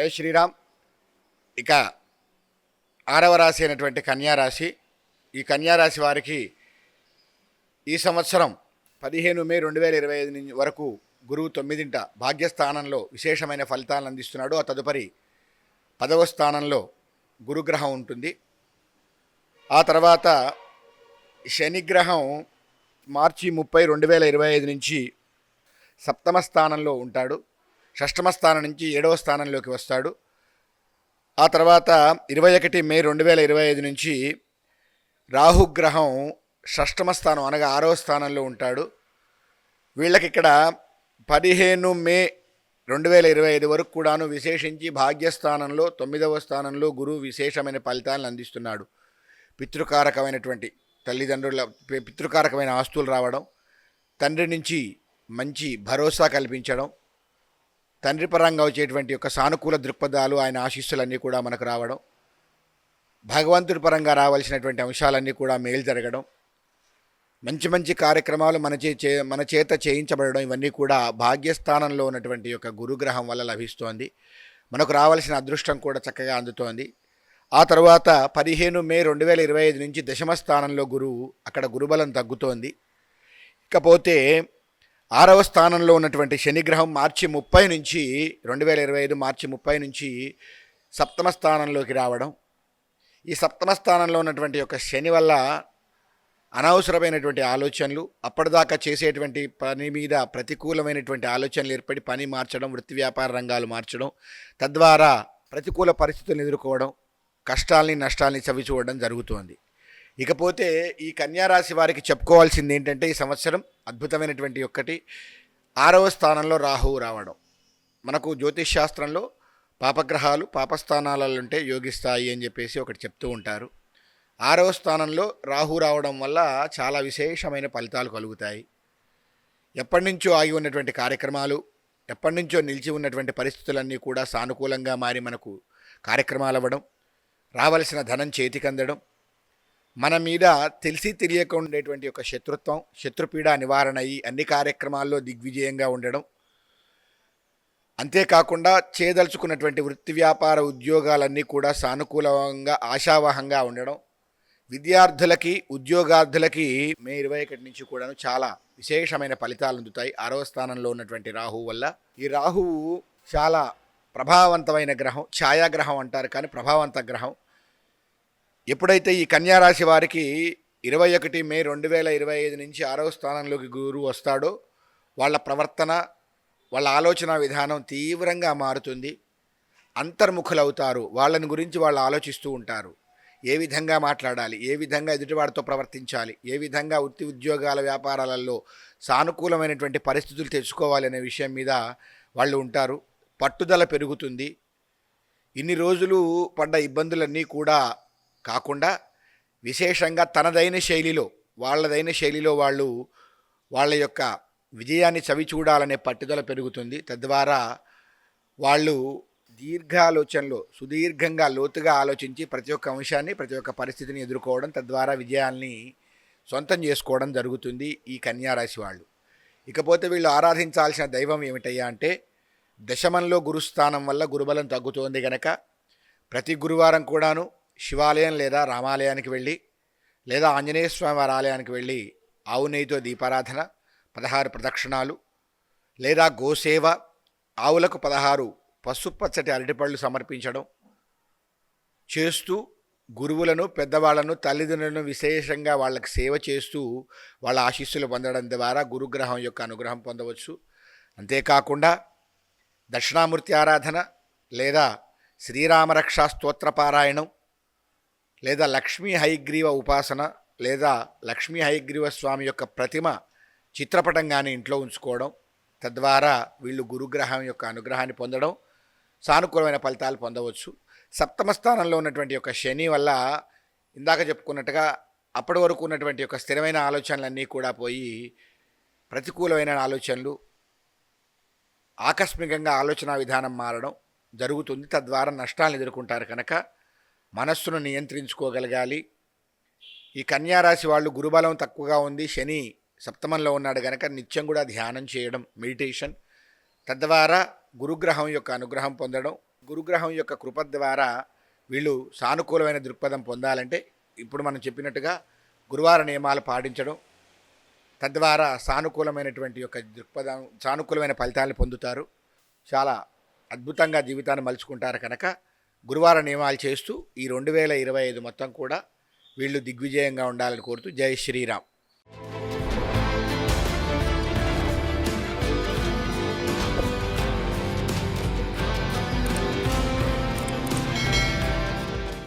జై శ్రీరామ్. ఇక ఆరవ రాశి అయినటువంటి కన్యారాశి ఈ కన్యారాశి వారికి ఈ సంవత్సరం పదిహేను మే రెండు వేల ఇరవై ఐదు నుంచి వరకు గురువు తొమ్మిదింట భాగ్యస్థానంలో విశేషమైన ఫలితాలను అందిస్తున్నాడు. ఆ తదుపరి పదవ స్థానంలో గురుగ్రహం ఉంటుంది. ఆ తర్వాత శనిగ్రహం మార్చి ముప్పై రెండు వేల ఇరవై ఐదు నుంచి సప్తమ స్థానంలో ఉంటాడు. షష్టమ స్థానం నుంచి ఏడవ స్థానంలోకి వస్తాడు. ఆ తర్వాత ఇరవై ఒకటి మే రెండు వేల ఇరవై ఐదు నుంచి రాహుగ్రహం షష్టమ స్థానం అనగా ఆరవ స్థానంలో ఉంటాడు. వీళ్ళకి ఇక్కడ పదిహేను మే రెండు వేల ఇరవై ఐదు వరకు కూడాను విశేషించి భాగ్యస్థానంలో తొమ్మిదవ స్థానంలో గురువు విశేషమైన ఫలితాలను అందిస్తున్నాడు. పితృకారకమైనటువంటి తల్లిదండ్రుల పితృకారకమైన ఆస్తులు రావడం తండ్రి నుంచి మంచి భరోసా కల్పించడం తండ్రి పరంగా వచ్చేటువంటి యొక్క సానుకూల దృక్పథాలు ఆయన ఆశీస్సులన్నీ కూడా మనకు రావడం. భగవంతుడి పరంగా రావాల్సినటువంటి అంశాలన్నీ కూడా మేలు జరగడం. మంచి మంచి కార్యక్రమాలు మన చే చే- మన చేత చేయించబడడం ఇవన్నీ కూడా భాగ్యస్థానంలో ఉన్నటువంటి యొక్క గురుగ్రహం వల్ల లభిస్తోంది. మనకు రావాల్సిన అదృష్టం కూడా చక్కగా అందుతోంది. ఆ తర్వాత పదిహేను మే రెండు వేల ఇరవై ఐదు నుంచి దశమ స్థానంలో గురువు అక్కడ గురుబలం తగ్గుతోంది. ఇకపోతే ఆరవ స్థానంలో ఉన్నటువంటి శనిగ్రహం మార్చి ముప్పై నుంచి రెండు వేల ఇరవై ఐదు మార్చి ముప్పై నుంచి సప్తమ స్థానంలోకి రావడం. ఈ సప్తమ స్థానంలో ఉన్నటువంటి యొక్క శని వల్ల అనవసరమైనటువంటి ఆలోచనలు అప్పటిదాకా చేసేటువంటి పని మీద ప్రతికూలమైనటువంటి ఆలోచనలు ఏర్పడి పని మార్చడం వృత్తి వ్యాపార రంగాలు మార్చడం తద్వారా ప్రతికూల పరిస్థితులను ఎదుర్కోవడం కష్టాల్ని నష్టాల్ని చవి చూడడం జరుగుతోంది. ఇకపోతే ఈ కన్యారాశి వారికి చెప్పుకోవాల్సింది ఏంటంటే ఈ సంవత్సరం అద్భుతమైనటువంటి ఒక్కటి. ఆరవ స్థానంలో రాహువు రావడం. మనకు జ్యోతిష్ శాస్త్రంలో పాపగ్రహాలు పాపస్థానాలలో ఉంటే యోగిస్తాయి అని చెప్పేసి ఒకటి చెప్తూ ఉంటారు. ఆరవ స్థానంలో రాహు రావడం వల్ల చాలా విశేషమైన ఫలితాలు కలుగుతాయి. ఎప్పటి నుంచో ఆగి ఉన్నటువంటి కార్యక్రమాలు ఎప్పటి నుంచో నిలిచి ఉన్నటువంటి పరిస్థితులన్నీ కూడా సానుకూలంగా మారి మనకు కార్యక్రమాలు అవ్వడం రావలసిన ధనం చేతికి అందడం మన మీద తెలిసి తెలియక ఉండేటువంటి ఒక శత్రుత్వం శత్రుపీడ నివారణ అయ్యి అన్ని కార్యక్రమాల్లో దిగ్విజయంగా ఉండడం. అంతేకాకుండా చేయదలుచుకున్నటువంటి వృత్తి వ్యాపార ఉద్యోగాలన్నీ కూడా సానుకూలంగా ఆశావహంగా ఉండడం. విద్యార్థులకి ఉద్యోగార్థులకి మే ఇరవై ఒకటి నుంచి కూడాను చాలా విశేషమైన ఫలితాలు అందుతాయి. ఆరవ స్థానంలో ఉన్నటువంటి రాహువు వల్ల. ఈ రాహువు చాలా ప్రభావవంతమైన గ్రహం ఛాయాగ్రహం అంటారు కానీ ప్రభావవంత గ్రహం. ఎప్పుడైతే ఈ కన్యారాశి వారికి ఇరవై ఒకటి మే రెండు వేల ఇరవై ఐదు నుంచి ఆరవ స్థానంలోకి గురువు వస్తాడో వాళ్ళ ప్రవర్తన వాళ్ళ ఆలోచన విధానం తీవ్రంగా మారుతుంది. అంతర్ముఖులవుతారు. వాళ్ళని గురించి వాళ్ళు ఆలోచిస్తూ ఉంటారు. ఏ విధంగా మాట్లాడాలి? ఏ విధంగా ఎదుటివాడితో ప్రవర్తించాలి? ఏ విధంగా వృత్తి ఉద్యోగాల వ్యాపారాలలో సానుకూలమైనటువంటి పరిస్థితులు తెచ్చుకోవాలి అనే విషయం మీద వాళ్ళు ఉంటారు. పట్టుదల పెరుగుతుంది. ఇన్ని రోజులు పడ్డ ఇబ్బందులన్నీ కూడా కాకుండా విశేషంగా తనదైన శైలిలో వాళ్ళదైన శైలిలో వాళ్ళు వాళ్ళ యొక్క విజయాన్ని చవి చూడాలనే పట్టుదల పెరుగుతుంది. తద్వారా వాళ్ళు దీర్ఘాలోచనలో సుదీర్ఘంగా లోతుగా ఆలోచించి ప్రతి ఒక్క అంశాన్ని ప్రతి ఒక్క పరిస్థితిని ఎదుర్కోవడం తద్వారా విజయాల్ని సొంతం చేసుకోవడం జరుగుతుంది ఈ కన్యారాశి వాళ్ళు. ఇకపోతే వీళ్ళు ఆరాధించాల్సిన దైవం ఏమిటయ్యా అంటే దశమంలో గురుస్థానం వల్ల గురుబలం తగ్గుతోంది గనక ప్రతి గురువారం కూడాను శివాలయం లేదా రామాలయానికి వెళ్ళి లేదా ఆంజనేయ స్వామి వారి ఆలయానికి వెళ్ళి ఆవు నెయ్యితో దీపారాధన పదహారు ప్రదక్షిణాలు లేదా గోసేవ ఆవులకు పదహారు పసుపచ్చటి అరటిపళ్ళు సమర్పించడం చేస్తూ గురువులను పెద్దవాళ్ళను తల్లిదండ్రులను విశేషంగా వాళ్ళకి సేవ చేస్తూ వాళ్ళ ఆశీస్సులు పొందడం ద్వారా గురుగ్రహం యొక్క అనుగ్రహం పొందవచ్చు. అంతేకాకుండా దక్షిణామూర్తి ఆరాధన లేదా శ్రీరామరక్షా స్తోత్ర పారాయణం లేదా లక్ష్మీ హైగ్రీవ ఉపాసన లేదా లక్ష్మీ హైగ్రీవ స్వామి యొక్క ప్రతిమ చిత్రపటం కానీ ఇంట్లో ఉంచుకోవడం తద్వారా వీళ్ళు గురుగ్రహం యొక్క అనుగ్రహాన్ని పొందడం సానుకూలమైన ఫలితాలు పొందవచ్చు. సప్తమ స్థానంలో ఉన్నటువంటి యొక్క శని వల్ల ఇందాక చెప్పుకున్నట్టుగా అప్పటి వరకు ఉన్నటువంటి యొక్క స్థిరమైన ఆలోచనలన్నీ కూడా పోయి ప్రతికూలమైన ఆలోచనలు ఆకస్మికంగా ఆలోచన విధానం మారడం జరుగుతుంది. తద్వారా నష్టాలను ఎదుర్కొంటారు కనుక మనస్సును నియంత్రించుకోగలగాలి. ఈ కన్యారాశి వాళ్ళు గురుబలం తక్కువగా ఉంది. శని సప్తమంలో ఉన్నాడు కనుక నిత్యం కూడా ధ్యానం చేయడం మెడిటేషన్. తద్వారా గురుగ్రహం యొక్క అనుగ్రహం పొందడం గురుగ్రహం యొక్క కృప ద్వారా వీళ్ళు సానుకూలమైన దృక్పథం పొందాలంటే ఇప్పుడు మనం చెప్పినట్టుగా గురువార నియమాలు పాటించడం తద్వారా సానుకూలమైనటువంటి యొక్క దృక్పథం సానుకూలమైన ఫలితాలను పొందుతారు. చాలా అద్భుతంగా జీవితాన్ని మలుచుకుంటారు కనుక గురువార నియమాలు చేస్తూ ఈ రెండు వేల ఇరవై ఐదు మొత్తం కూడా వీళ్ళు దిగ్విజయంగా ఉండాలని కోరుతూ జై శ్రీరామ్.